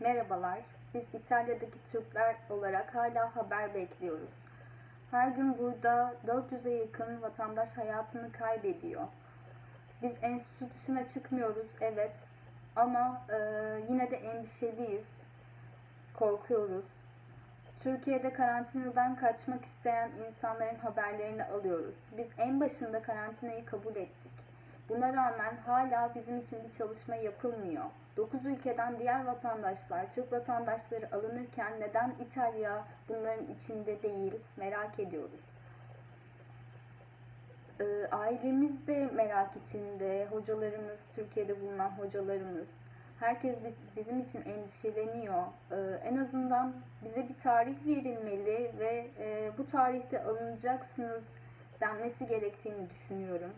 Merhabalar, biz İtalya'daki Türkler olarak hala haber bekliyoruz. Her gün burada 400'e yakın vatandaş hayatını kaybediyor. Biz enstitü dışına çıkmıyoruz, evet. Ama e, yine de endişeliyiz, korkuyoruz. Türkiye'de karantinadan kaçmak isteyen insanların haberlerini alıyoruz. Biz en başında karantinayı kabul ettik. Buna rağmen hala bizim için bir çalışma yapılmıyor. 9 ülkeden diğer vatandaşlar, Türk vatandaşları alınırken neden İtalya bunların içinde değil merak ediyoruz. Ee, ailemiz de merak içinde, hocalarımız, Türkiye'de bulunan hocalarımız, herkes biz, bizim için endişeleniyor. Ee, en azından bize bir tarih verilmeli ve e, bu tarihte alınacaksınız denmesi gerektiğini düşünüyorum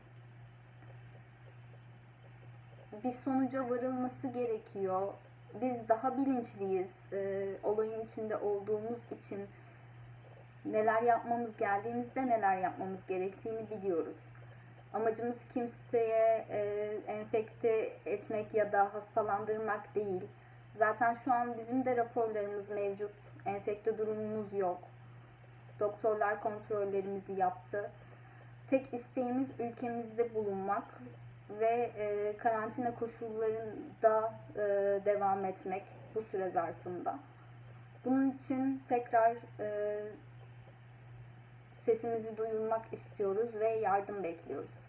bir sonuca varılması gerekiyor. Biz daha bilinçliyiz e, olayın içinde olduğumuz için neler yapmamız geldiğimizde neler yapmamız gerektiğini biliyoruz. Amacımız kimseye e, enfekte etmek ya da hastalandırmak değil. Zaten şu an bizim de raporlarımız mevcut. Enfekte durumumuz yok. Doktorlar kontrollerimizi yaptı. Tek isteğimiz ülkemizde bulunmak ve e, karantina koşullarında e, devam etmek bu süre zarfında. Bunun için tekrar e, sesimizi duyurmak istiyoruz ve yardım bekliyoruz.